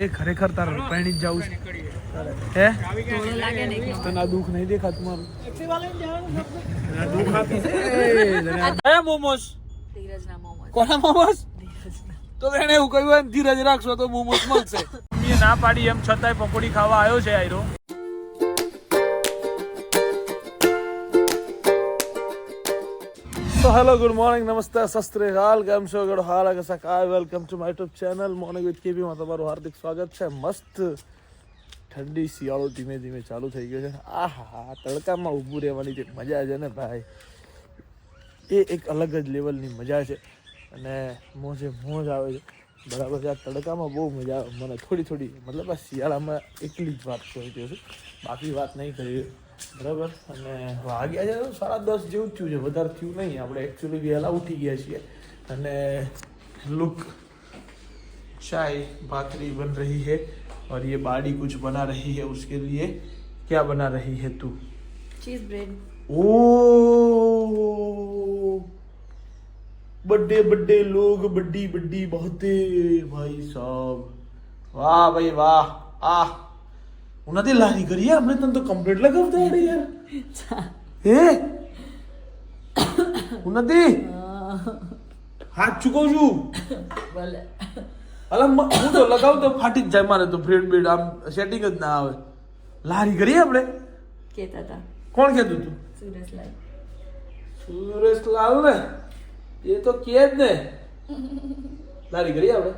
એ ખરેખર તારા રૂપાણી જ જવું છે. હે? થોડું લાગે ને એકદમ. તને દુઃખ નહીં દેખાતું મારું? મોમોસ? કોના મોમોસ? તો એને એવું કહ્યું ધીરજ રાખશો તો મોમોસ મળશે. ના પાડી એમ છતાંય પકોડી ખાવા આવ્યો છે આયરો. હેલો ગુડ મોર્નિંગ નમસ્તે શસ્ત્રે હાલ કેમ છો ગડ હાલ કે સકાય welcome to my YouTube channel morning with KB માં તમારું હાર્દિક સ્વાગત છે મસ્ત ઠંડી શિયાળો ધીમે ધીમે ચાલુ થઈ ગયો છે. આહા તડકામાં ઊભું રહેવાની જે મજા છે ને ભાઈ, એ એક અલગ જ લેવલની મજા છે. અને મોજે મોજ આવે છે. બરાબર છે, આ તડકામાં બહુ મજા આવે. મને થોડી થોડી, મતલબ આ શિયાળામાં એકલી જ વાત કરી છું. બાકી વાત નહીં કરી. બરાબર અને વાગ્યા છે તો સાડા દસ જેવું જ થયું છે વધારે થયું નહીં આપણે એકચ્યુઅલી વહેલા ઉઠી ગયા છીએ અને લુક चाय भाकरी बन रही है और ये बाड़ी कुछ बना रही है उसके लिए क्या बना रही है तू ચીઝ બ્રેડ ओ बड़े बड़े लोग बड्डी बड्डी बातें भाई साहब वाह भाई वाह आ ઉનાથી લારી કરી યાર આપણે તને તો કમ્પ્લીટ લગાવતા આવડે યાર હે ઉનાથી હાથ ચૂકવું છું ભલે અલા હું તો લગાવ તો ફાટી જ જાય મારે તો ફ્રેડ બ્રેડ આમ સેટિંગ જ ના આવે લારી કરીએ આપણે કેતા હતા કોણ કહેતું તું સુરેશલાલ સુરેશલાલ ને એ તો કે જ ને લારી કરીએ આપણે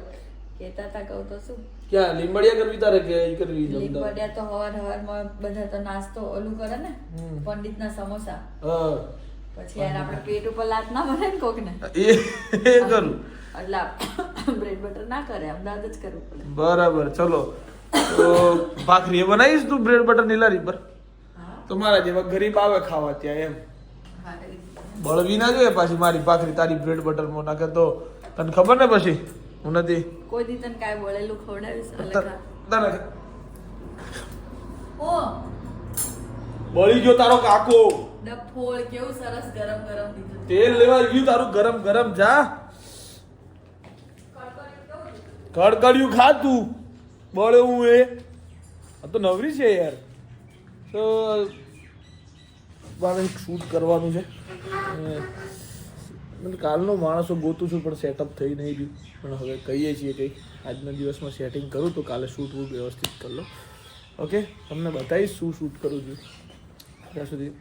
કેતા હતા કહું તો શું ક્યાં? લીંબડિયા કરવી તારે કે ઈ કરવી લીંબડિયા તો હવાર હવારમાં બધા તો નાસ્તો ઓલું કરે ને. પંડિતના સમોસા. હા. પછી યાર આપણે પેટ ઉપર લાત ના ભરે ને કોક ને એ કરું. એટલે બ્રેડ બટર ના કરે અમદાવાદ જ કરવું પડે. બરાબર ચલો. તો ભાખરી એ બનાવીશ તું બ્રેડ બટર નીલારી પર? તમારા જેવા ગરીબ આવે ખાવા ત્યાં એમ. બળવી ના જોઈએ પાછી મારી ભાખરી તારી બ્રેડ બટરમાં નાખે તો તને ખબર ને પછી? હું નથી. કોઈ દી તને કાય બોલેલું ખવડાવીશ? તને ઓ! બળી ગયો તારો કાકો. ડફોળ કેવું સરસ ગરમ ગરમ દીધું. તેલ લેવા ગયું તારું ગરમ ગરમ જા. કડકડિયું ખા તું બળે હું એ. આ તો નવરી છે યાર. તો મારે શૂટ કરવાનું છે. મને કાલનો માણસો ગોતું છું, પણ સેટઅપ થઈ નહીં રહ્યું. પણ હવે કહીએ છીએ કંઈક આજના દિવસમાં સેટિંગ કરું તો કાલે શૂટ વૂટ વ્યવસ્થિત કરી લો ઓકે તમને બતાવીશ શું શૂટ કરું છું. ત્યાં સુધી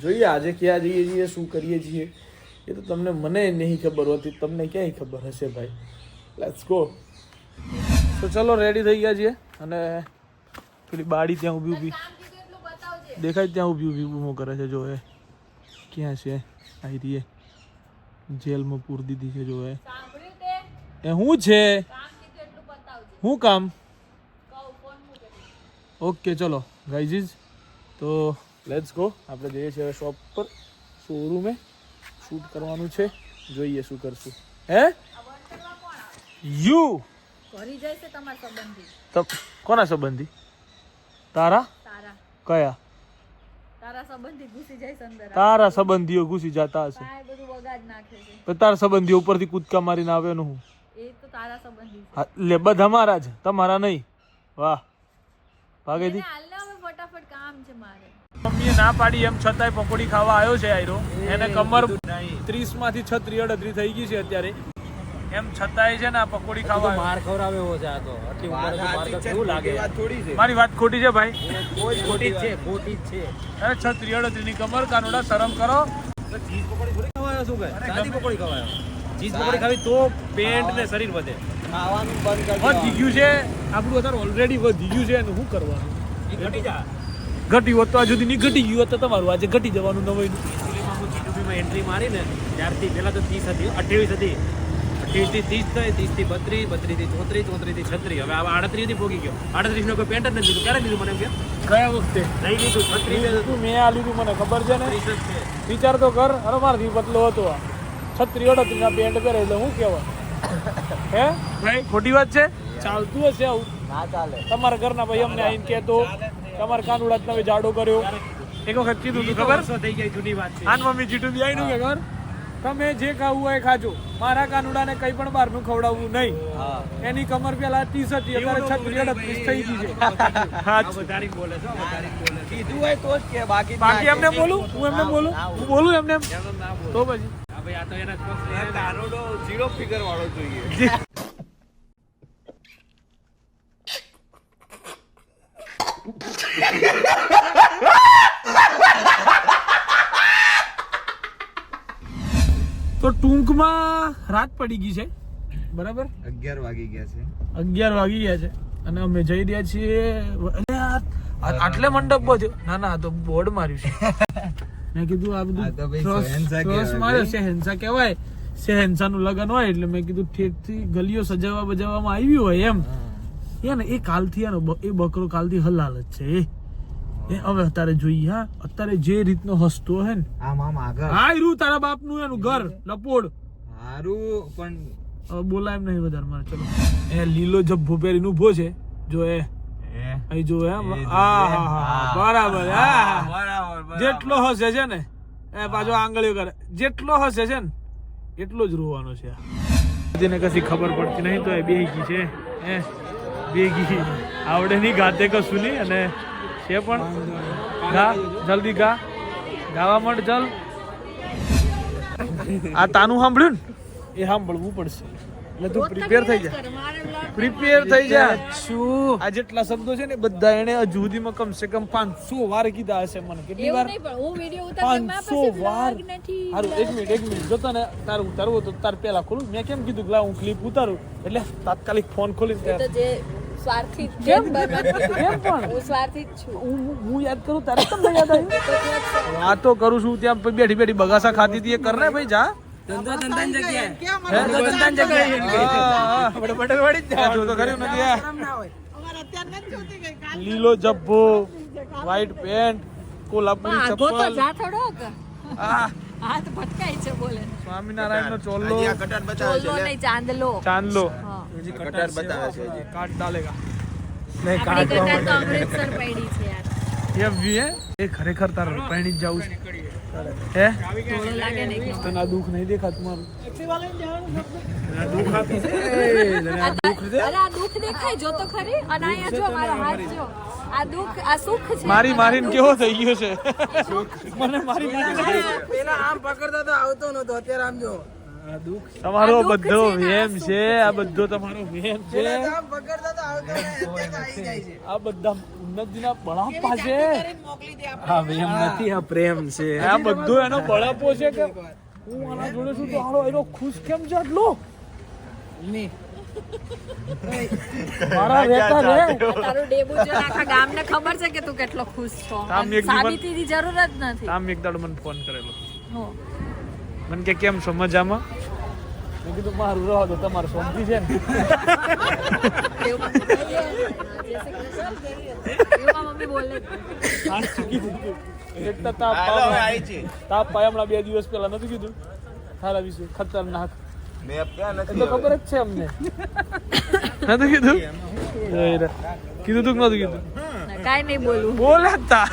જોઈએ આજે ક્યાં જઈએ છીએ, શું કરીએ છીએ. એ તો તમને મને નહીં ખબર હોતી, તમને ક્યાંય ખબર હશે ભાઈ. લેટ્સ ગો તો ચલો રેડી થઈ ગયા છીએ અને પેલી બાડી ત્યાં ઊભી ઊભી. દેખાય ત્યાં ઊભી ઊભી બૂમો કરે છે, જો એ. ક્યાં છે? આવી રહી એ. જેલમાં પૂર દીધી છે જોવે. એ શું છે? શું કામ? ઓકે ચલો. ગાઈઝીઝ તો લેટ્સ ગો આપણે જઈએ છીએ શોપ પર. શોરૂમે શૂટ કરવાનું છે. જોઈએ શું કરશું. હે? યુ કોના સંબંધી? તારા. કયા? તારા સંબંધી ઘૂસી જાય છે અંદર તારા સંબંધીઓ ઘૂસી જતા હશે. કાંઈ બધું વગાડ નાખે છે. તો તારા સંબંધીઓ ઉપરથી કૂદકા મારીને આવે ને હું. એ તો તારા સંબંધી છે. હા, લે બધા મારા જ તમારા નહીં. વાહ. મારે. મમ્મીએ ના પાડી એમ છતાંય પકોડી ખાવા આવ્યો છે આયરો. એને કમર ત્રીસમાંથી છત્રી અડત્રી થઈ ગઈ છે અત્યારે. એમ છતાંય છે ને આ પકોડી ખાવા માર ખવડાવે એવો છે આ તો. આટલી ઉંમર તો માર કેવું લાગે? વાત થોડી છે. મારી વાત ખોટી છે ભાઈ? કોઈ ખોટી જ છે ખોટી છે. અરે છત્રી અડત્રી ની કમર કાનોડા શરમ કરો. ચીઝ પકોડી થોડી ખવાયો શું કે? સાદી પકોડી ખવાયો ચીઝ પકોડી ખાવી તો પેન્ટ ને શરીર વધે. ખાવાનું બંધ કરી વધી ગયું છે. આપણું અત્યારે ઓલરેડી વધી ગયું છે અને શું કરવાનું? ઘટી જા. ઘટી હોત તો આ સુધી નહીં ઘટી ગયું હોત તો તમારું આજે ઘટી જવાનું નવાઈનું. એન્ટ્રી મારી ને ત્યારથી પહેલાં તો ત્રીસ હતી અઠ્યાવીસ હતી. અઠ્યાવીસથી ત્રીસ થઈ ત્રીસથી બત્રીસ બત્રીસથી ચોત્રીસ ચોત્રીસથી છત્રીસ. હવે આ આડત્રીસથી ભોગી ગયો. આડત્રીસનો કોઈ પેન્ટ જ નથી લીધું. ક્યારે લીધું મને એમ કે? કયા વખતે? નહીં લીધું છત્રીસ તું મેં આ લીધું મને ખબર છે ને? ત્રીસ વિચાર તો કર અરે મારથી પતલો હતો આ. છત્રી અડત્રી ના પેન્ટ પહેરે એટલે હું કહેવાય? હે? ભાઈ ખોટી વાત છે? ચાલતું હશે આવું? ના ચાલે. તમારા ઘરના ભાઈ અમને આવીને કહેતો. તમારા કાનુડા તમે જાડો કર્યો. એક વખત કીધું તું ખબર? થઈ ગઈ જૂની વાત છે. આન મમ્મી જીટુ બી નું કે ખબર તમે જે ખાવું હોય એ ખાજો. મારા કાનુડાને કઈ પણ બહારનું ખવડાવવું નહીં. એની કમર પેલા ત્રીસ હતી અત્યારે છત્રીસ અડત્રીસ થઈ ગઈ છે. આ વધારે બોલે છે આ વધારે બોલે છે. કીધું હોય તો જ કે બાકી બાકી એમને બોલું? હું એમને બોલું? હું બોલું. એમને. તો પછી? આ ભાઈ આ તો તો ટૂંકમાં રાત પડી ગઈ છે. બરાબર? અગિયાર વાગી ગયા છે. અગિયાર વાગી ગયા છે. અને અમે જઈ રહ્યા છીએ આટલે મંડપ બધો ના ના તો બોર્ડ માર્યું છે. મેં કીધું આ બધું કહેવાય માર્યો. ભાઈ. શહેનશાહ કહેવાય. શહેનશાહનું લગન હોય એટલે મેં કીધું ઠેઠથી ગલીઓ સજાવવા બજાવવામાં આવી હોય એમ. એ ને એ કાલથી એ બકરો કાલથી હલાલ જ છે એ. હવે અત્યારે જોઈએ હા. અત્યારે જે રીતનો હસતો હે ને. આમ આમ આગળ. હા તારા બાપનું એનું ઘર લપોડ. હારું પણ બોલાય એમ નહીં વધારે મારે ચલો. એ લીલો જબ્બો પહેરીને ઊભો છે જો એ. અહીં જો એમ. બરાબર. જેટલો હસે છે ને એ પાછો આંગળીઓ કરે. જેટલો હસે છે ને એટલો જ રોવાનો છે. જેને કશી ખબર પડતી નહીં તો એ બેગી છે. એ બેગી આવડે નહીં ગાતે કશું નહીં અને છે પણ ગા જલ્દી ગા. ગાવા માંડ જલ. આ તાનું સાંભળ્યું ને? એ સાંભળવું પડશે. એટલે તું પ્રિપેર થઈ જા પ્રિપેર થઈ જા શું? આ જેટલા શબ્દો છે ને બધા એને હજુ સુધીમાં કમ સે કમ પાંચસો વાર કીધા હશે મને. કેટલી વાર? એવું નહીં પણ હું વીડિયો ઉતારતી મારા પાંચસો વાર. સારું હારું એક મિનિટ એક મિનિટ. જો તને તારે ઉતારવું તો તાર પેલા ખોલું. મેં કેમ કીધું કે હું ક્લિપ ઉતારું. એટલે તાત્કાલિક ફોન ખોલી સ્વાર્થી કેમ? કેમ પણ? હું સ્વાર્થી જ છું. હું હું યાદ કરું તારે તમને યાદ આવ્યું? વાત તો કરું છું ત્યાં બેઠી બેઠી બગાસા ખાધી હતી એ કર ને ભાઈ જા. લીલો જબ્બો વ્હાઈટ પેન્ટ કોલ્હાપુરી તો ચપ્પલ. જા થોડો આ હાથ ભટકાય છે બોલે. સ્વામિનારાયણ નો ચોલ્લો નહીં ચાંદલો. ચાંદલો. કટાર બતાવે છે હજી. કાટ ડાલેગા. નહીં કાટ તો અમૃતસર પડી છે યાર. એ વી એ ખરેખર તાર રૂપાણી જ જવું છે. હે? તો લાગે ને એકલો. તને આ દુઃખ નહીં દેખાતું મારું? આ દુખ આપી છે. તને દુખ દે અરે આ દુઃખ દેખાય જો તો ખરી. અને અહીંયા જો મારો હાથ જો. આ દુખ આ સુખ છે. મારી મારીને કેવો થઈ ગયો છે? મને મારી મારી તમારો આ દુઃખ બધો છે ને, બધો વેમ છે આ બધો તમારો વેમ છે. આ બધા ઉન્નતિના બળાપા છે. આ વેમ નથી આ પ્રેમ છે. આ બધો એનો બળાપો છે કે હું આના જોડે છું તો હારો એનો ખુશ કેમ છે આટલો? મારા રહેતા રે તારું ડેબુ જો આખા ગામને ખબર છે કે તું કેટલો ખુશ છો? સાબિતીની જરૂર જ નથી. આમ એક દાડો મને ફોન કરેલો. હો. મને કે કેમ છો? મજામાં? મેં કીધું મારું રહો તો તમારું શાંતિ છે ને. તાપ પાય હમણાં બે દિવસ પહેલા નથી કીધું. તારા વિશે ખતરનાક. ખબર જ છે અમને. નતું કીધું? કીધું તું નતું કીધું? કાઈ નહીં બોલું. બોલે જ તા.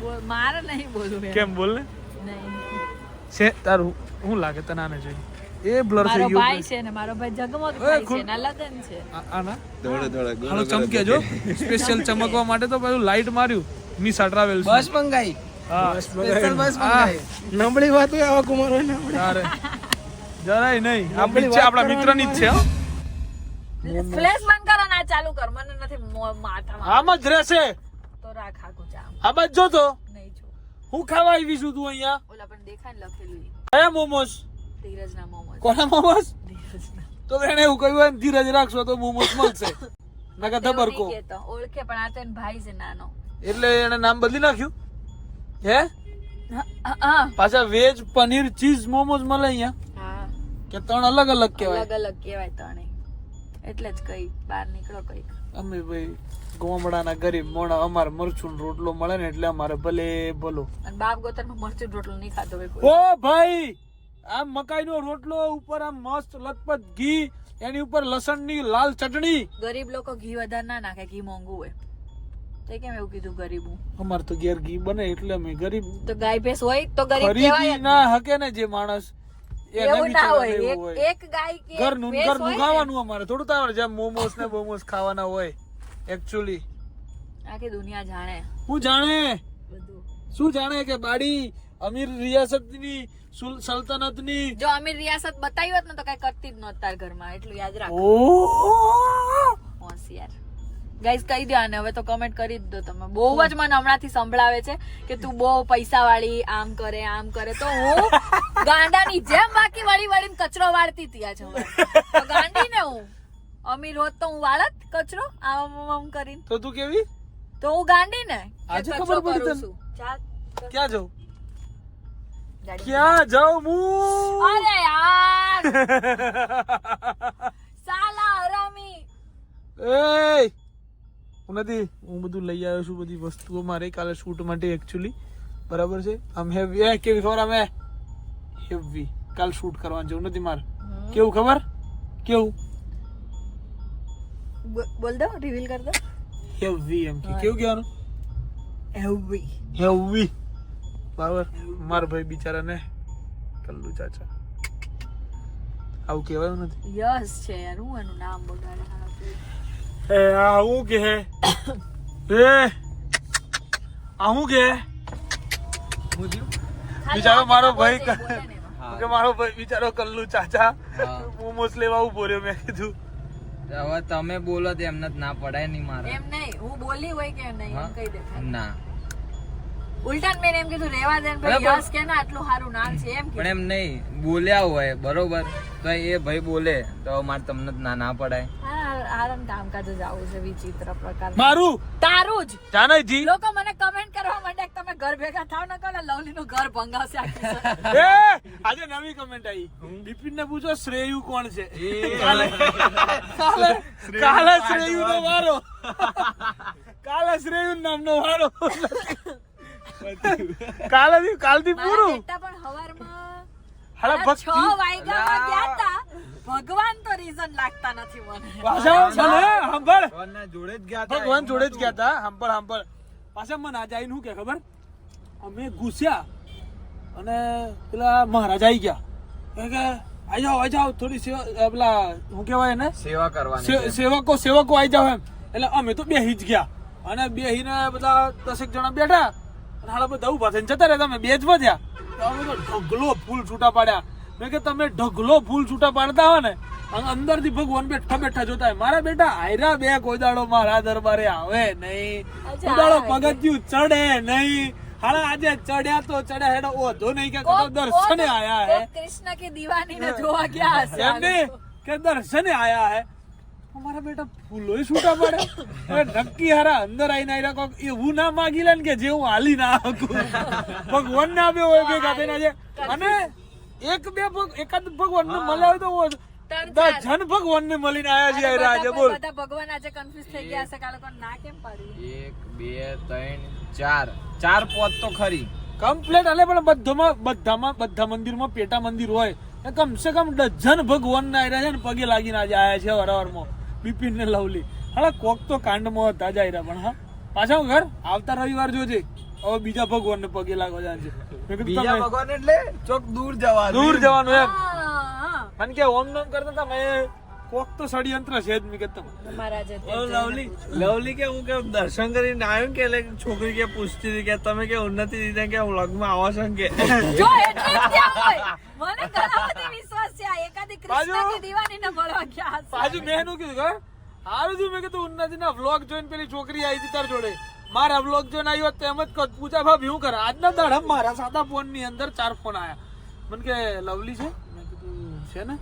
બોલ- મારે નહીં બોલવું કેમ બોલ ને? છે તારું શું લાગે તને આને જોઈ એ બ્લર થઈ મારો ભાઈ છે ને મારો ભાઈ જગમગ થાય છે ના લગન છે. આના? દોડે દોડે હાલો ચમકે જો. સ્પેશિયલ ચમકવા માટે તો પેલું લાઈટ માર્યું. મિસ ટ્રાવેલ્સ બસ મંગાઈ. બસ મંગાઈ. નબળી વાત હોય આવા કુમારો તારે. જરાય નહીં. આ છે આપણા મિત્રની જ છે ફ્લેશ બંધ કરો ના ચાલુ કર. મને નથી માથામાં આમ જ રહેશે. તો રાખ આખું જામ આ બાજ જો તો. નહીં જો હું ખાવા આવી છું તું અહીંયા? ઓલા પણ દેખાય ને લખેલું કયા મોમોસ? ધીરજના મોમોસ. કોના મોમોસ? ધીરજના. તો એને એવું કહ્યું હોય ધીરજ રાખશો તો મોમોસ મળશે. નકર ધબરકો. ઓળખે પણ આ તો એનો ભાઈ છે નાનો. એટલે એને નામ બદલી નાખ્યું? હે? પાછા વેજ પનીર ચીઝ મોમોસ મળે અહીંયા? હા. કે ત્રણ અલગ અલગ કહેવાય? અલગ અલગ કહેવાય ત્રણે એટલે જ કઈ બહાર નીકળો કઈ અમે ભાઈ ગોમડાના ગરીબ મોણા અમારે મરચું રોટલો મળે ને એટલે અમારે ભલે ભલો અને બાપનું મરચું રોટલો નહીં ખાતો ઓ ભાઈ આમ મકાઈનો રોટલો ઉપર આમ મસ્ત લથપથ ઘી એની ઉપર લસણની લાલ ચટણી. ગરીબ લોકો ઘી વધારે ના નાખે ઘી મોંઘું હોય. તે કેમ એવું કીધું ગરીબ? અમાર તો ઘેર ઘી બને એટલે અમે ગરીબ. તો ગાય ભેંસ હોય તો ગરીબ કહેવાય ના. હકે ને જે માણસ. એવું ના હોય. એક ગાય કે ઘરનું ઘરનું ખાવાનું અમારે થોડું તાવડે જેમ મોમોસ ને બોમોસ ખાવાના હોય. એકચ્યુઅલી આખી દુનિયા જાણે. હું જાણે? બધું. શું જાણે કે બાડી અમીર રિયાસતની સલ્તનતની? જો અમીર રિયાસત બતાવી હોત ને તો કઈ કરતી જ નહોત તાર ઘરમાં એટલું યાદ રાખો. હોશિયાર. ગાઈઝ કહી દો આને હવે તો કમેન્ટ કરી જ દો તમે. બહુ જ મને હમણાંથી સંભળાવે છે કે તું બહુ પૈસા વાળી આમ કરે આમ કરે. તો હું ગાંડાની જેમ બાકી વાળી વળીને કચરો વાળતી હતી આજે. ગાંડી ને હું. અમીર હોત તો હું વાળત કચરો આમ આમ કરીને. તો તું કેવી? તો હું ગાંડી ને આજે ખબર પડી તને? ક્યાં જાઉં? ક્યાં જાઉં હું? અરે યાર! સાલા હરામી! એ હું નથી હું બધું લઈ આવ્યો છું બધી વસ્તુઓ મારે કાલે શૂટ માટે એકચ્યુઅલી બરાબર છે? આમ હેવી એ કેવી ખબર અમે હેવી કાલ શૂટ કરવાનું જવું નથી મારે. કેવું ખબર? કેવું? બોલ દો રિવીલ કર દો. હેવી એમ કે. કેવું કહેવાનું? હેવી હેવી બરાબર. મારા ભાઈ બિચારાને કલ્લુ ચાચા. આવું કહેવાયું નથી? યસ છે યાર હું એનું નામ બગાડે. એ આ હું કે? હે એ આવું હું કે? બિચારો મારો ભાઈ. કે મારો ભાઈ બિચારો કલ્લુ ચાચા મોમોસ લેવા ઊભો રહ્યો મેં કીધું. હવે તમે બોલો તો એમને ના પડાય નહીં મારે. એમ નહીં હું બોલી હોય કે નહીં એમ કહી દે ના. ઉલટાન મેં એમ કીધું રેવા દે ભાઈ યસ કે ના આટલું સારું નામ છે. એમ પણ એમ નહીં બોલ્યા હોય બરોબર. તો એ ભાઈ બોલે તો મારે તમને જ ના ના પડાય. હા આરામ કામકાજ જ આવું છે વિચિત્ર પ્રકાર મારું? તારું જ. જાનયજી? લોકો મને કમેન્ટ કરવા માંડે કે તમે ઘર ભેગા થાવ ન કરો લવલી નું ઘર ભંગાવશે. એ આજે નવી કમેન્ટ આવી. બિપિન ને પૂછો શ્રેયુ કોણ છે? કાલે કાલે કાલે શ્રેયુ નો વારો. કાલે શ્રેયુ નામનો વારો. કાલે કાલથી પૂરું. પણ હવારમાં હાલા ભક્તિ છ ભક્તિ વાગ્યામાં ગયા તા ભગવાન તો રીઝન લાગતા નથી મને. પાછા મને સાંભળ જોડે જ ગયા ભગવાન જોડે જ ગયા હતા. સાંભળ સાંભળ પાછા મને આજે આવીને શું કે ખબર? અમે ઘૂસ્યા અને પેલા મહારાજ આવી ગયા. કહે કે આઈ જાઓ આઈ જાઓ થોડી સેવા પેલા શું કહેવાય એને? સેવા કરવાની સેવકો સેવકો આવી જાવ એમ. એટલે અમે તો બેહી જ ગયા. અને બેહીને બધા દસેક જણા બેઠા. અને હાલા બધા ઊભા થઈને જતા રહ્યા. તમે બે જ વધ્યા. તો અમે તો ઢગલો ફૂલ છૂટા પાડ્યા. કે તમે ઢગલો ફૂલ છૂટા પાડતા હો ને અંદરથી ભગવાન બેઠા બેઠા જોતા મારા બેટા આયરા બે કોઈ મારા દરબારે આવે નહીં. કોઈ પગથિયું ચડે નહીં. હાલા આજે ચડ્યા તો ચડ્યા હેડો ઓધો નહીં કે દર્શને આયા હે. કૃષ્ણ કે દીવાની ને જોવા ગયા હશે એમને કે દર્શને આયા હે. મારા બેટા ફૂલો છૂટા પડે. હવે નક્કી હારા અંદર આવીને આયરા કોક એવું ના માગી લે ને કે જે હું હાલી ના શકું. ભગવાન ના બે હોય ભેગા થઈને આજે અને એક બે એકાદ ભગવાન ને મળ્યા હોય તો. દર્જન ભગવાન ને મળીને આયા છે આજે બોલ. બધા ભગવાન આજે કન્ફ્યુઝ થઈ ગયા છે કાલે ના કેમ પાડ્યું? એક બે ત્રણ ચાર. ચાર પોત તો ખરી. કમ્પ્લેટ એટલે પણ બધામાં બધામાં બધા મંદિરમાં પેટા મંદિર હોય. કમસે કમ ડઝન ભગવાન ના આવ્યા છે ને પગે લાગીને આજે આયા છે હરાવરમાં. બિપિન ને લવલી. હાલા કોક તો કાંડમાં હતા જ આયરા પણ હા. પાછા હું ઘર? આવતા રવિવાર જોજે. હવે બીજા ભગવાન ને પગે લાગવા જાય છે. બીજા ભગવાન એટલે ચોક દૂર જવાનું દૂર જવાનું એમ. અને કે ઓમ નોમ કરતા તમે કોક તો ષડયંત્ર છે જ. મેં કહેતા લવલી લવલી કે હું કે દર્શન કરીને આવ્યો કે એટલે છોકરી કે પૂછતી હતી કે તમે કે ઉન્નતિ દીધા કે હું લગ્નમાં આવો છો કે? જો એટલે હોય. મને ઘણા બધી વિશ્વાસ છે. એકાદી કૃષ્ણની દીવાની ને મળવા ગયા બાજુ મેં કીધું કે હારું જો મેં કીધું ઉન્નતિ ના વ્લોગ જોઈને પેલી છોકરી આવી હતી તાર જોડે. મારા વ્લોગ જોઈને આવ્યો તેમ જ કહું, પૂજા ભાભી હું કરે? આજના દાડા મારા સાદા ફોનની અંદર ચાર ફોન આયા. મને કે લવલી છે? મેં કીધું છે ને?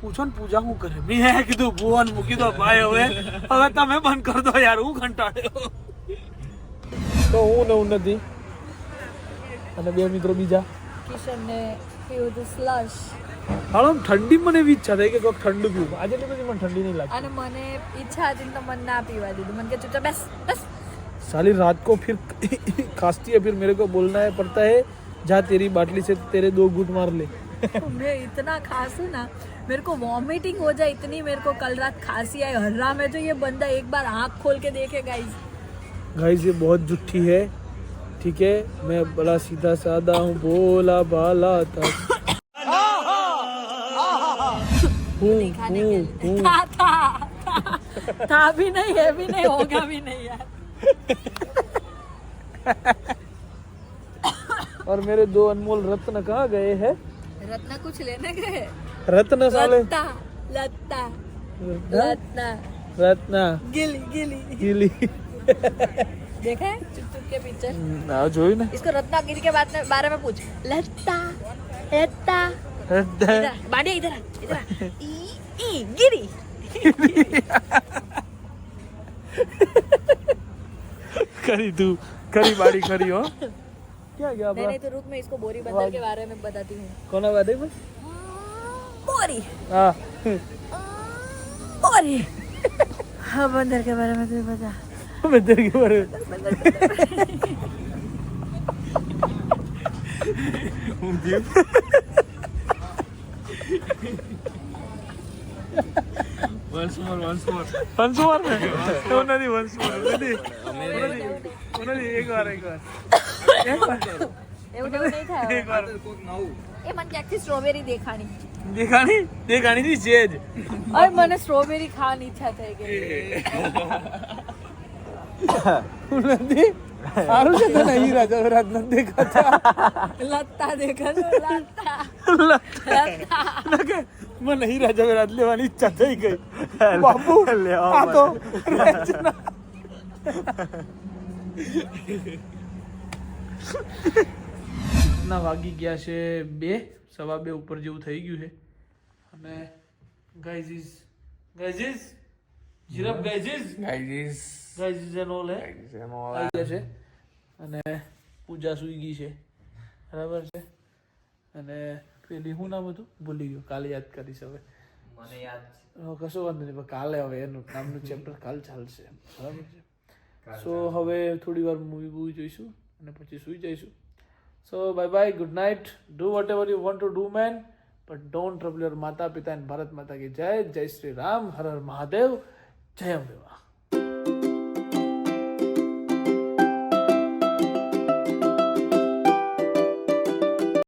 પૂછો ને પૂજા શું કરે? મેં હે કીધું ભુવન મૂકી દો ભાઈ હવે. હવે તમે બંધ કરી દો યાર હું કંટાળ્યો. તો હું ને નથી અને બે મિત્રો બીજા. કિશન ને પીવું તો સ્લશ હાલો ઠંડી મને એવી ઈચ્છા થઈ કે કોઈક ઠંડુ પીવું. આજે એટલી બધી મને ઠંડી નહીં લાગતી. અને મને ઈચ્છા હતી તો મને ના પીવા દીધું. મને કે ચૂચા બેસ બસ. साली रात को फिर खांसती है फिर मेरे को बोलना है पड़ता है जा तेरी बाटली से तेरे दो घूट मार ले। मैं इतना खांसू ना मेरे को वॉमिटिंग हो जाए इतनी मेरे को कल रात खांसी आई। हर्रा में जो ये बंदा एक बार आँख खोल के देखे गाइस गाइस ये बहुत जुट्ठी है ठीक है? मैं बड़ा सीधा साधा हूँ बोला हूँ हूँ हूँ। था था था, था भी नहीं है भी नहीं होगा भी नहीं यार। और मेरे दो अनमोल रत्न कहाँ गए हैं? रत्न कुछ लेने गए? रत्न साले। लत्ता रत्न? रत्न? गिली गिली। गिली। देखा? है चुप चुप के पीछे। हम्म, ना जो ना। इसको रत्ना गिरी के बात में बारे में पूछ। लत्ता लत्ता लत्ता बांडिया इधर इधर ई ई गिरी। खरी तू खरी बाड़ी खरी हो। क्या क्या नहीं, नहीं तो रुक मैं इसको बोरी बंदर के बारे में बताती हूँ। कौन है बताइए हम्म, बोरी। हाँ। हम्म, बोरी। हाँ बंदर के बारे में तुझे बता बंदर के बारे में। once मोर once मोर Once मोर नहीं not मोर नहीं। એક વાર એક વાર. એવું એવું નહીં થાય. એક વાર. એ મને ક્યાંકથી સ્ટ્રોબેરી દેખાણી. દેખાણી? દેખાણી છે જ. અરે મને સ્ટ્રોબેરી ખાવાની ઈચ્છા થઈ ગઈ. સારું છે તને હીરા જવરાત ન દેખાતા? લત્તા દેખાતો લત્તા. લત્તા. મને હીરા જવેરાત લેવાની ઈચ્છા થઈ ગઈ. બાપુ આ તો. ના વાગી ગયા છે બે સવા બે ઉપર જેવું થઈ ગયું છે. અને ગાઈઝીઝ ગાઈઝીઝ જીરફ ગાઈઝીસ ગાઈઝ ગાઈઝીઝ એન ઓલ હે છે. અને પૂજા સુઈ ગઈ છે. બરાબર છે? અને પેલી શું નામ હતું? ભૂલી ગયું. કાલે યાદ કરીશ હવે. મને યાદ કશો વાંધો નહીં પણ કાલે હવે એનું નામનું ચેપ્ટર કાલ ચાલશે. બરાબર છે? સો હવે થોડી વાર મૂવી બૂવી જોઈશું અને પછી સુઈ જઈશું. So bye bye good night do whatever you want to do man but don't trouble your માતા પિતા એન્ડ ભારત માતા કી જય. જય શ્રી રામ. હર હર મહાદેવ. જય અંબેવા